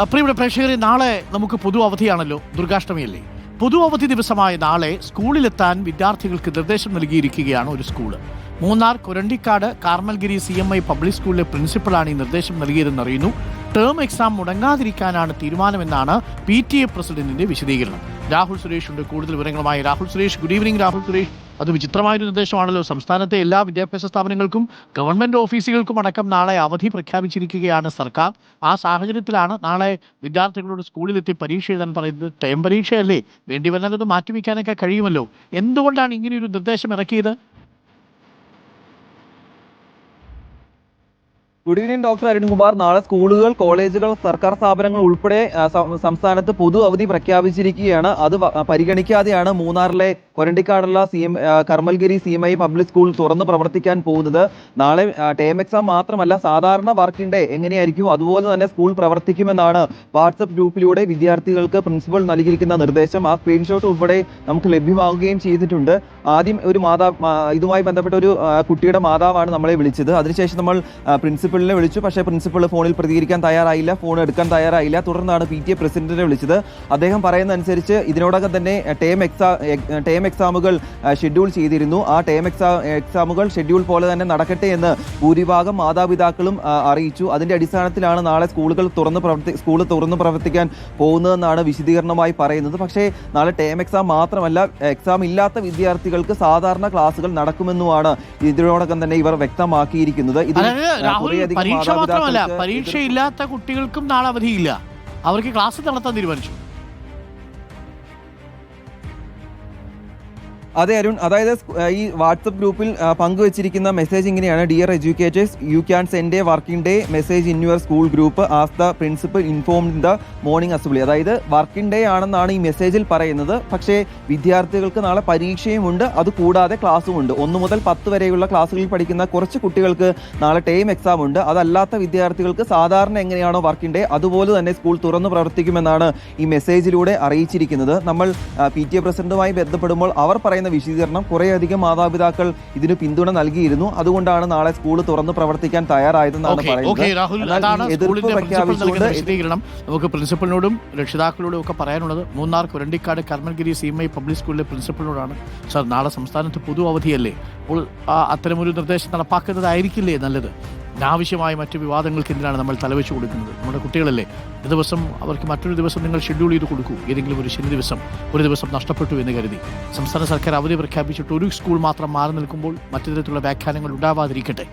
ആ, പ്രിയപ്പെട്ട പ്രേക്ഷകരെ നാളെ നമുക്ക് പൊതു അവധിയാണല്ലോ ദുർഗാഷ്ടമിയല്ലേ? പൊതു അവധി ദിവസമായ നാളെ സ്കൂളിലെത്താൻ വിദ്യാർത്ഥികൾക്ക് നിർദ്ദേശം നൽകിയിരിക്കുകയാണ് ഒരു school. Munnar Korandikkad Carmelgiri C M I public സ്കൂളിലെ പ്രിൻസിപ്പളാണ് ഈ നിർദ്ദേശം നൽകിയതെന്ന് അറിയുന്നു. ടേം എക്സാം മുടങ്ങാതിരിക്കാനാണ് തീരുമാനമെന്നാണ് പി ടി എ പ്രസിഡന്റിന്റെ വിശദീകരണം. രാഹുൽ സുരേഷ് ഉണ്ട്. കൂടുതൽ വിവരങ്ങളുമായി Rahul Suresh. Good evening Rahul Suresh. അത് വിചിത്രമായൊരു നിർദ്ദേശമാണല്ലോ. സംസ്ഥാനത്തെ എല്ലാ വിദ്യാഭ്യാസ സ്ഥാപനങ്ങൾക്കും ഗവൺമെന്റ് ഓഫീസുകൾക്കും അടക്കം നാളെ അവധി പ്രഖ്യാപിച്ചിരിക്കുകയാണ് സർക്കാർ. ആ സാഹചര്യത്തിലാണ് നാളെ വിദ്യാർത്ഥികളോട് സ്കൂളിലെത്തി പരീക്ഷ എഴുതാൻ പറയുന്നത്. ടൈം പരീക്ഷയല്ലേ? വേണ്ടി വന്നാൽ അത് മാറ്റിവെക്കാനൊക്കെ കഴിയുമല്ലോ. എന്തുകൊണ്ടാണ് ഇങ്ങനെയൊരു നിർദ്ദേശം ഇറക്കിയത്? Good evening doctor Arunkumar. നാളെ സ്കൂളുകൾ കോളേജുകൾ സർക്കാർ സ്ഥാപനങ്ങൾ ഉൾപ്പെടെ സംസ്ഥാനത്ത് പൊതു അവധി പ്രഖ്യാപിച്ചിരിക്കുകയാണ്. അത് പരിഗണിക്കാതെയാണ് മൂന്നാറിലെ കൊരണ്ടിക്കാടുള്ള C M Carmelgiri C M I public school തുറന്ന് പ്രവർത്തിക്കാൻ പോകുന്നത്. നാളെ ടേം എക്സാം മാത്രമല്ല സാധാരണ വർക്കിംഗ് ഡേ എങ്ങനെയായിരിക്കും? അതുപോലെ തന്നെ സ്കൂൾ പ്രവർത്തിക്കുമെന്നാണ് വാട്സപ്പ് ഗ്രൂപ്പിലൂടെ വിദ്യാർത്ഥികൾക്ക് പ്രിൻസിപ്പൽ നൽകിയിരിക്കുന്ന നിർദ്ദേശം. ആ സ്ക്രീൻഷോട്ട് ഉൾപ്പെടെ നമുക്ക് ലഭ്യമാവുകയും ചെയ്തിട്ടുണ്ട്. ആദ്യം ഒരു മാതാ ഇതുമായി ബന്ധപ്പെട്ട ഒരു കുട്ടിയുടെ മാതാവാണ് നമ്മളെ വിളിച്ചത്. അതിനുശേഷം നമ്മൾ പ്രിൻസിപ്പലിനെ വിളിച്ചു. പക്ഷേ പ്രിൻസിപ്പൾ ഫോണിൽ പ്രതികരിക്കാൻ തയ്യാറായില്ല. ഫോൺ എടുക്കാൻ തയ്യാറായില്ല. തുടർന്നാണ് പി ടി എ പ്രസിഡന്റിനെ വിളിച്ചത്. അദ്ദേഹം പറയുന്ന അനുസരിച്ച് ഇതിനോടകം തന്നെ ടേം എക്സാ ടേം എക്സാമുകൾ ഷെഡ്യൂൾ ചെയ്തിരുന്നു. ആ ടേം എക്സാ എക്സാമുകൾ ഷെഡ്യൂൾ പോലെ തന്നെ നടക്കട്ടെ എന്ന് ഭൂരിഭാഗം മാതാപിതാക്കളും അറിയിച്ചു. അതിന്റെ അടിസ്ഥാനത്തിലാണ് നാളെ സ്കൂളുകൾ തുറന്ന് പ്രവർത്തി സ്കൂൾ തുറന്ന് പ്രവർത്തിക്കാൻ പോകുന്നതെന്നാണ് വിശദീകരണമായി പറയുന്നത്. പക്ഷേ നാളെ ടേം എക്സാം മാത്രമല്ല എക്സാം ഇല്ലാത്ത വിദ്യാർത്ഥികൾക്ക് സാധാരണ ക്ലാസുകൾ നടക്കുമെന്നുമാണ് ഇതിനോടകം തന്നെ ഇവർ വ്യക്തമാക്കിയിരിക്കുന്നത്. ഇതിൽ പരീക്ഷ മാത്രമല്ല പരീക്ഷയില്ലാത്ത കുട്ടികൾക്കും നാളെ അവധിയില്ല. അവർക്ക് ക്ലാസ് നടത്താൻ തീരുമാനിച്ചു. അതെ അരുൺ അതായത് ഈ വാട്സപ്പ് ഗ്രൂപ്പിൽ പങ്കുവച്ചിരിക്കുന്ന മെസ്സേജ് ഇങ്ങനെയാണ്. Dear educators you can send a working day message in your school group as the principal inform in the morning assembly അതായത് വർക്കിംഗ് ഡേ ആണെന്നാണ് ഈ മെസ്സേജിൽ പറയുന്നത്. പക്ഷേ വിദ്യാർത്ഥികൾക്ക് നാളെ പരീക്ഷയുമുണ്ട്. അത് കൂടാതെ ക്ലാസ്സും ഉണ്ട് ഒന്ന് മുതൽ പത്ത് വരെയുള്ള ക്ലാസ്സുകളിൽ പഠിക്കുന്ന കുറച്ച് കുട്ടികൾക്ക് നാളെ ടൈം എക്സാം ഉണ്ട്. അതല്ലാത്ത വിദ്യാർത്ഥികൾക്ക് സാധാരണ എങ്ങനെയാണോ വർക്കിംഗ് ഡേ അതുപോലെ തന്നെ സ്കൂൾ തുറന്നു പ്രവർത്തിക്കുമെന്നാണ് ഈ മെസ്സേജിലൂടെ അറിയിച്ചിരിക്കുന്നത്. നമ്മൾ പി ടി എ പ്രസിഡന്റുമായി ബന്ധപ്പെടുമ്പോൾ അവർ പറയുന്ന വിശദീകരണം കുറേയധികം മാതാപിതാക്കൾ ഇതിന് പിന്തുണ നൽകിയിരുന്നു. അതുകൊണ്ടാണ് നാളെ സ്കൂൾ തുറന്ന് പ്രവർത്തിക്കാൻ തയ്യാറായതെന്നാണ് പറയുന്നത്. എതിർപ്പ് പ്രഖ്യാപിച്ചുകൊണ്ട് നമുക്ക് പ്രിൻസിപ്പലിനോടും രക്ഷിതാക്കളോടും ഒക്കെ പറയാനുള്ളത് Munnar Kurandikkad Karmagiri C M I public സ്കൂളിലെ പ്രിൻസിപ്പലിനോടാണ് സാർ നാളെ സംസ്ഥാനത്ത് പൊതു അവധിയല്ലേ? അപ്പോൾ അത്തരമൊരു നിർദ്ദേശം നടപ്പാക്കുന്നതായിരിക്കില്ലേ നല്ലത്? അനാവശ്യമായ മറ്റ് വിവാദങ്ങൾക്ക് എന്തിനാണ് നമ്മൾ തലവെച്ച് കൊടുക്കുന്നത്. നമ്മുടെ കുട്ടികളല്ലേ ഒരു ദിവസം അവർക്ക് മറ്റൊരു ദിവസം നിങ്ങൾ ഷെഡ്യൂൾ ചെയ്ത് കൊടുക്കൂ. ഏതെങ്കിലും ഒരു ശനി ദിവസം ഒരു ദിവസം നഷ്ടപ്പെട്ടു എന്ന് കരുതി. സംസ്ഥാന സർക്കാർ അവധി പ്രഖ്യാപിച്ചിട്ട് ഒരു സ്കൂൾ മാത്രം മാറി നിൽക്കുമ്പോൾ മറ്റു തരത്തിലുള്ള വ്യാഖ്യാനങ്ങൾ ഉണ്ടാവാതിരിക്കട്ടെ.